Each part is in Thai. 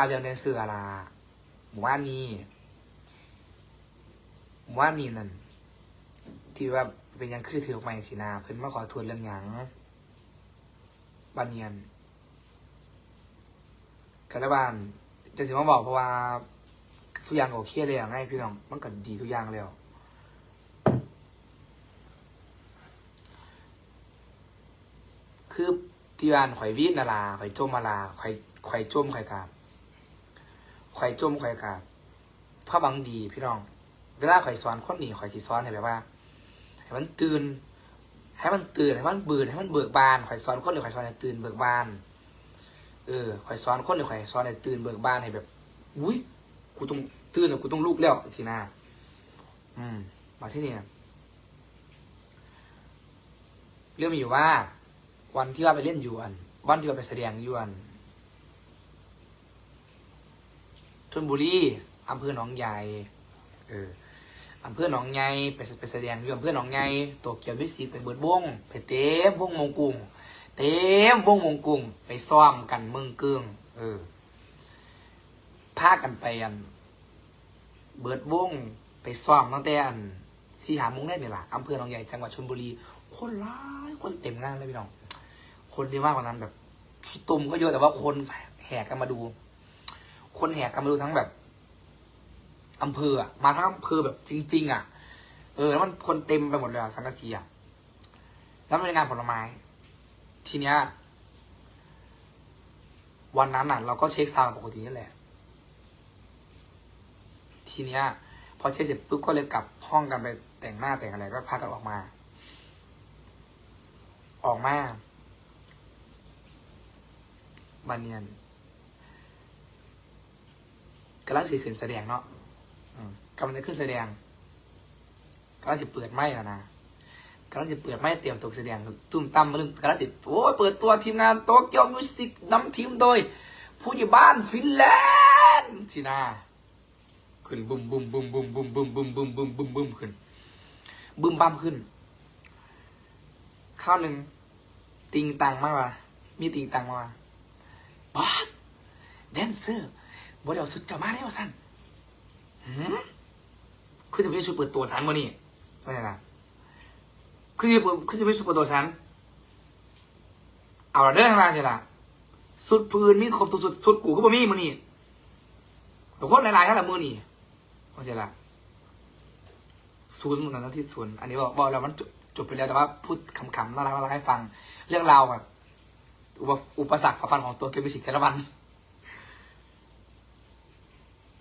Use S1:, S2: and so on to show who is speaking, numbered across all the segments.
S1: ว่าเรื่องในเสือละหมู่ว่านนี้หมู่ว่านนี้นั่นที่ว่าเป็นยังคือถือออกมาสินาเพิ่นมาขอทวนเรื่องหยังบานเนียนกระบานจะสิมาบอกเพราะว่าทุกอย่างโอเคเลยอย่างไงพี่น้องมันก็ดีทุกอย่างแล้วคือที่บ้านข่อยวีดนาลาข่อยจมมาลาข่อยข่อยจมข่อยกาบ ข่อยจมข่อยกาบถ้าบังดีพี่น้อง เวลาข่อยสอนคนนี้ข่อยสิสอนให้แบบว่า ให้มันตื่น ให้มันตื่นให้มันเบื่อให้มันเบิกบานข่อยสอนคนนี้ข่อยสอนให้ตื่นเบิกบาน เออข่อยสอนคนนี้ข่อยสอนให้ตื่นเบิกบานให้แบบอุ้ยกูต้องตื่นแล้วกูต้องลุกแล้วสินะอืม มาที่นี่เรื่องมีอยู่ว่า วันที่ว่าไปเล่นยวนวันที่ว่าไปแสดงยวน ชลบุรีอำเภอหนองใหญ่เอออำเภอหนองใหญ่ไปไปแสดงอยู่อำเภอหนองใหญ่โตเกียววิสิตไปเบิดวงไปเต็มวงมงกุงเต็มวงมงกุงไปซ้อมกันเมืองเกืองเออพากันไปอัน เบิดวงไปซ้อมตั้งแต่อันสี่หาโมงได้ไหมล่ะอำเภอหนองใหญ่จังหวัดชลบุรี คนร้ายคนเต็มงานเลยพี่น้อง คนเยอะมากกว่านั้นแบบขี้ตุ่มก็เยอะแต่ว่าคนแห่กันมาดู คนแห่กันมาดูทั้งแบบอำเภออะมาทั้งอำเภอแบบจริง ๆ อะ เออแล้วมันคนเต็มไปหมดเลยอะสังกะสีอะแล้วมันเป็นงานผลไม้ ทีเนี้ยวันนั้นอะ เราก็เช็คซาวปกตินี่แหละ ทีเนี้ยพอเช็คเสร็จปุ๊บก็เลยกลับห้องกันไปแต่งหน้าแต่งอะไรก็พากันออกมา ออกมาบานเนียน กำลังสิขึ้นแสดงเนาะอืมกำลังจะขึ้นแสดงกำลังจะเปิดไม้แล้วนะกำลังจะเปิดไม้เตรียมตัวแสดงตุ้มตั้มมาลึงกำลังจะโอ้ยเปิดตัวทีมงานโตเกียวมิวสิกนำทีมโดย ผู้ใหญ่บ้านฟินแลนด์สินาขึ้นบุ้มบุ้มบุ้มบุ้มบุ้มบุ้มบุ้มบุ้มบุ้มบุ้มบุ้มขึ้นบึ้มบ้ามขึ้น ข้าวหนึ่งติงตังมากว่ะมีติงตังมาว่ะบอสแดนเซอร์ บอสเดี๋ยวสุดจะมาได้ว่าสั้นหืมคือจะไม่ช่ชุดเปิดตัวสันมานี่ไม่ใช่นะคือจะเปิดคือจะไม่ช่ชุดเปิดตัวสันเอาละเด้อมาใช่ละสุดพื้นมีครบทุกสุดสุดกูก็บ่มีมือนี่ทุกคนหลายๆท่านละมือนี่ไม่ใช่ละศูนย์หมดนั้นที่ศูนย์อันนี้บอกบอกแล้วมันจบไปแล้วแต่ว่าพูดขำๆน่ารักน่ารักให้ฟัง เรื่องราวแบบอุปสรรคฝ่าฟันของตัวเกมมิสิกแต่ละวัน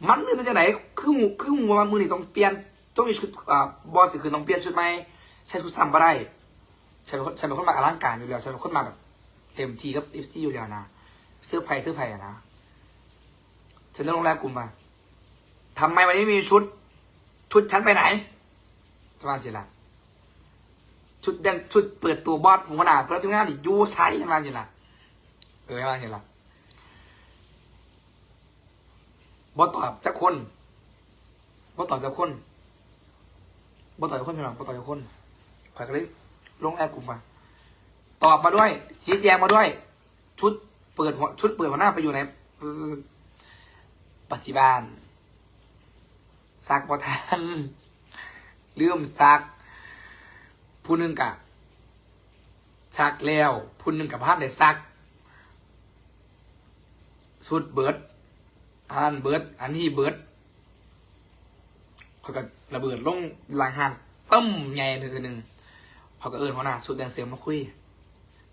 S1: มันเลยมาจากไหนคือหูคือหูว่ามือนี่ต้องเปลี่ยนต้องมีชุดอ่าบอสคือต้องเปลี่ยนชุดไหมใช้ชุดซ้ำก็ได้ใช้เป็นคนใช้เป็นคนมาอลังการอยู่แล้วใช้เป็นคนมาแบบเต็มทีกับเอฟซีอยู่แล้วนะเสื้อไผ่เสื้อไผ่อะนะฉันเรื่องโรงแรมกลุ่มมาทำไมวันนี้ไม่มีชุด ชุดฉันไปไหนประมาณสิละชุดเด่นชุดเปิดตัวบอสผมขนาดเพื่อนทีมงานดิยูไซใช่ไหมจิล่ะเออใช่ไหมจิล่ะ บอตอบจักคนบอตอบจักคนบอตอบจักคนพี่น้องบอตอบจักคนข่อยก็เลยลงแอปกลุ่มมาตอบมาด้วยชี้แจงมาด้วย ชุดเปิดหัวชุดเปิดหัวหน้าไปอยู่ในปฏิบัติซักบอทันเลื่อมซัก ผู้หนึ่งกะซักแล้ว ผู้หนึ่งกับพานได้ซัก สุดเบิด พานเบิดอันนี้เบิดเขาก็ระเบิดลงหลังหันปั้มใหญ่ทีหนึ่งเขาก็เอิญหัวหน้าสุดแดนเซลมาคุย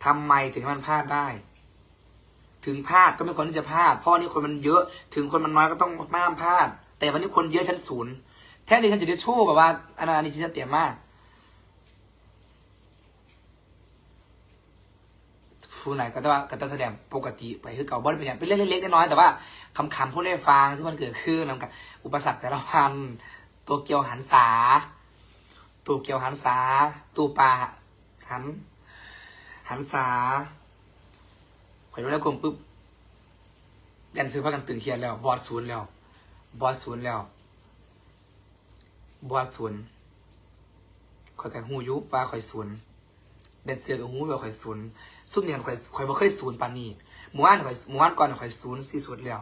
S1: ทำไมถึงมันพลาดได้ ถึงพลาดก็ไม่ควรที่จะพลาด เพราะวันนี้คนมันเยอะ ถึงคนมันน้อยก็ต้องไม่ห้ามพลาด แต่วันนี้คนเยอะชั้นศูนย์แท้ที่ฉันจะได้โชว์แบบว่าอันนี้ฉันเตรียมมาก ฟูไหนก็แต่ว่าก็ต้องแสดงปกติไปคือเก่าบอลเป็นอย่างเป็นเรื่องเล็กๆน้อยๆแต่ว่าคำคำพวกเล่ฟังที่มันเกิดขึ้นนำกับอุปสรรคแต่ละวันตัวเกียวหันษาตัวเกียวหันษาตูปลาหันหันษาข่อยรู้แล้วกลมปุ๊บแดนซื้อพากันตื่นเทียนแล้ว บอสศูนย์แล้ว บอสศูนย์แล้ว บอสศูนย์ข่อยกันหูยุปลาข่อยศูนย์แดนเสือกับหูแบบข่อยศูนย์ ซุ่มเนี่ยข่อยข่อยบ่เคยศูนย์ปานนี้หมู่บ้านข่อยหมู่บ้านก่อนข่อยศูนย์สี่ศูนย์แล้ว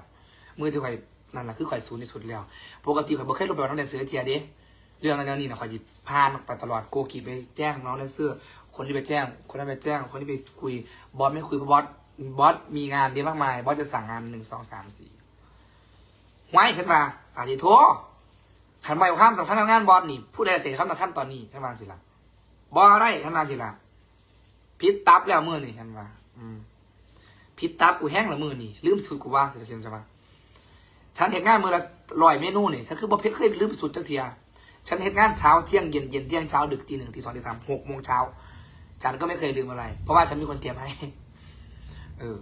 S1: มือที่ข่อยนั่นแหละคือข่อยศูนย์ที่สุดแล้ว ปกติข่อยบ่เคยลงไปว่าน้องแดนเซอร์เทียเด้เรื่องนั้นเรื่องนี้นะข่อยจิพานไปตลอดโกกีไปแจ้งน้องแดนเซอร์ คนที่ไปแจ้ง คนนั้นไปแจ้ง คนที่ไปคุย บอสไม่คุยเพราะบอส บอสมีงานเยอะมากมาย บอสจะสั่งงานหนึ่งสองสามสี่ไว้ขึ้นมาอาจจะโทรขันไปข้ามสำคัญทำงานบอสนี่ ผู้ใดเสียข้ามสำคัญตอนนี้ขึ้นมาสิละบอสอะไรขึ้นมาสิละ พิษตับแล้วมือนี่ขึ้นมาอืมพิษตับกูแห้งแล้วมือนี่ลืมสุดกูว่าสิจะเขียนใช่ไหมฉันเห็นงานมือละร้อยเมนูนี่ฉันคือบ่เพชรเคยลืมสุดจักเทียฉันเห็นงานเช้าเที่ยงเย็นเย็นเที่ยงเช้าดึกตีหนึ่งตีสองตีสามหกโมงเช้าฉันก็ไม่เคยลืมอะไร เพราะว่าฉันมีคนเตรียมให้ เออ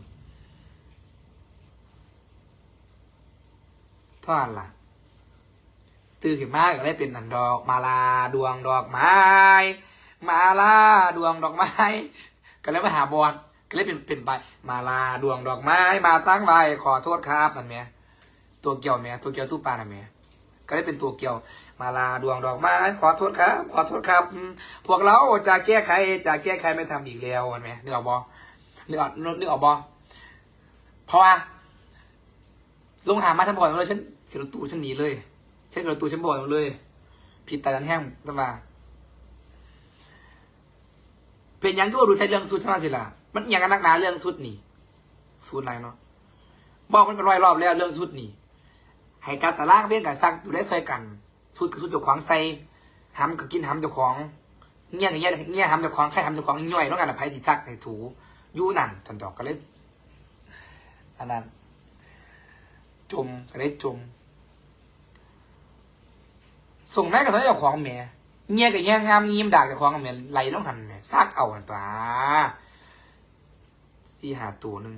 S1: เท่านั้นล่ะตื่นขึ้นมาก็ได้เป็นนันดอกมาลาดวงดอกไม้ มาลาดวงดอกไม้ ก็เลยมาหาบอลก็เลยเป็นเป็นใบมาลาดวงดอกไม้มาตั้งใบขอโทษครับนั่นแหมตัวเกี่ยวแหม่ตัวเกี่ยวตู้ปลานั่นแหม่ก็ได้เป็นตัวเกี่ยว มาลาดวงดอกไม้ขอโทษครับ ขอโทษครับ พวกเราจะแก้ไขจะแก้ไขไม่ทำอีกแล้วนั่นแหม่นึกออกบอนึกออกนึกออกบอเพราะว่าลงหามาทั้งบ่อเลยฉันเขียนรถตู้ฉันหนีเลยฉันเขียนรถตู้ฉันบอยเลยผิดแตาจันแห้งตำรา เป็นยังที่ว่าดูใช้เรื่องสุดใช่ไหมสิล่ะมันอย่างกันนักหนาเรื่องสุดนี่สุดไหนเนาะบอกมันเป็นร้อยรอบแล้วเรื่องสุดนี่ให้การตะล่างเพี้ยนกันซักดูได้ซอยกันสุดกับสุดเจ้าของใส่ห้ำกับกินห้ำเจ้าของเงี้ยกับเงี้ยเงี้ยหำเจ้าของใครห้ำเจ้าของย่อยต้องการอภัยสิทักให้ถูยู่นั่นทันดอกก็เลยอันนั้นจมก็เลยจมส่งแม่กับเจ้าของแหม่ เงี้ยกับเงี้ยงามยิ้มด่าเจ้าของแหม่ไหลต้องหันแหม่ซักเอาอันตัวสี่หาตัวหนึ่ง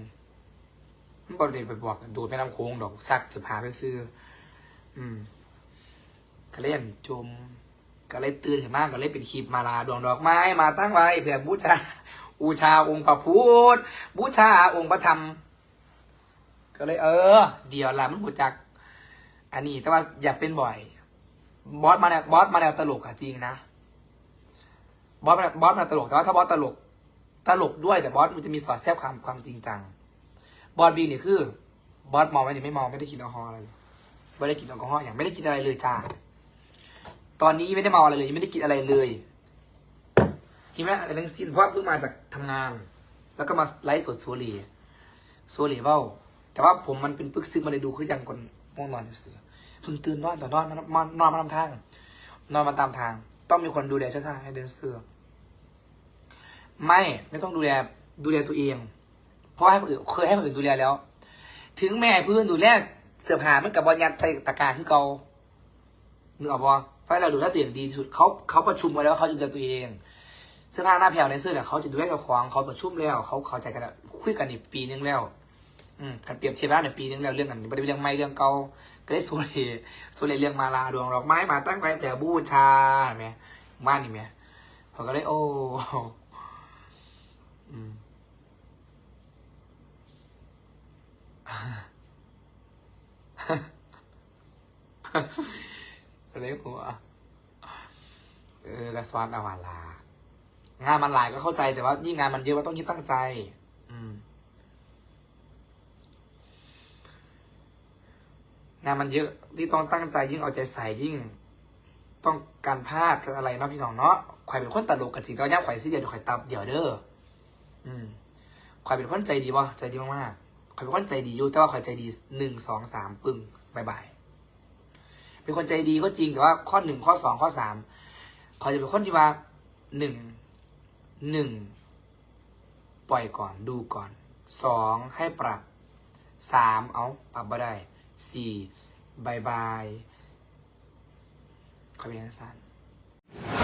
S1: มันก็เลยไปบอกดูดไปน้ำโค้งดอกซักสือผาไปซื้อ อืมก็เล่นจม ก็เลยตื่นขึ้นมากก็เลยเป็นคลิปมาลาดวงดอกไม้มาตั้งไว้เพื่อบูชาบูชาองค์พระพุทธบูชาองค์พระธรรม ก็เลยเออ เดี๋ยวละมันหัวจัก อันนี้แต่ว่าอย่าเป็นบ่อย บอสมาแนวบอสมาแนวตลกอะจริงนะบอสมาบอสมาตลกแต่ว่าถ้าบอสตลกตลกด้วยแต่บอสมันจะมีสอดแทรกความความจริงจัง บอสบีเนี่ยคือบอสมองไหมนี่ไม่มองไม่ได้กินแอลกอฮอล์อะไรไม่ได้กินแอลกอฮอล์อย่างไม่ได้กินอะไรเลยจ้าตอนนี้ไม่ได้เมาอะไรเลยยังไม่ได้กินอะไรเลยเห็นไหมอะไรทั้งสิ้นเพราะเพิ่งมาจากทำงาน แล้วก็มาไลฟ์สดโซลีโซลีเบ้าแต่ว่าผมมันเป็นปึกซึกมาเลยดูคือยังคนม่วงนอนอยู่เสือ เพิ่งตื่นนอนแต่นอนมันนนอนมาตามทาง นอนมาตามทาง ต้องมีคนดูแลช่วยๆให้เดินเสือไม่ไม่ต้องดูแลดูแลตัวเอง เพราะให้คนอื่นเคยให้คนอื่นดูแลแล้ว ถึงแม่เพื่อนดูแลเสื้อผ้ามันกับบอลยันใส่ตะกร้ารที่เกานึกอบอกปะเพราะเราดูแลตัวเองดีที่สุดเขาเขาประชุมไว้แล้วเขาจะดูแลตัวเองเสื้อผ้าหน้าแผ่วในเสื้อเนี่ยเขาจะดูแลเจ้าของเขาประชุมแล้ว เขาเขาใจกันแล้วคุยกันอีกปีนึงแล้ว อืมการเปรียบเทียบแล้วเนี่ยปีนึงแล้วเรื่องกันไม่ได้เรื่องใหม่เรื่องเก่าก็ได้โซเลโซเลเรื่องมาลาดวงดอกไม้มาตั้งไว้แต่บูชาเห็นไหมบ้านนี่ไหมเขาก็เลยโอ้อืมเลยหัวเออกระซ้อนเอาวาลางานมันหลายก็เข้าใจแต่ว่ายิ่งงานมันเยอะมันต้องยิ่งตั้งใจ อืม งานมันเยอะที่ต้องตั้งใจยิ่งเอาใจใส่ยิ่ง ต้องการพลาดกันอะไรเนาะพี่น้องเนาะข่อยเป็นคนตลกกันจริงแล้วย่าข่อยสิเดียวเดี๋ยวข่อยตับเดี๋ยวเด้ออืมข่อยเป็นคนใจดีวะใจดีมากๆข่อยเป็นคนใจดีอยู่แต่ว่าข่อยใจดีหนึ่งสองสามปึ้งบายบายเป็นคนใจดีก็จริงแต่ว่าข้อหนึ่งข้อสองข้อสามเขาจะเป็นคนที่ว่าหนึ่งหนึ่งปล่อยก่อนดูก่อนสองให้ปรับสามเอาปรับบ่ได้ สี่บายบายขอเป็นสั้น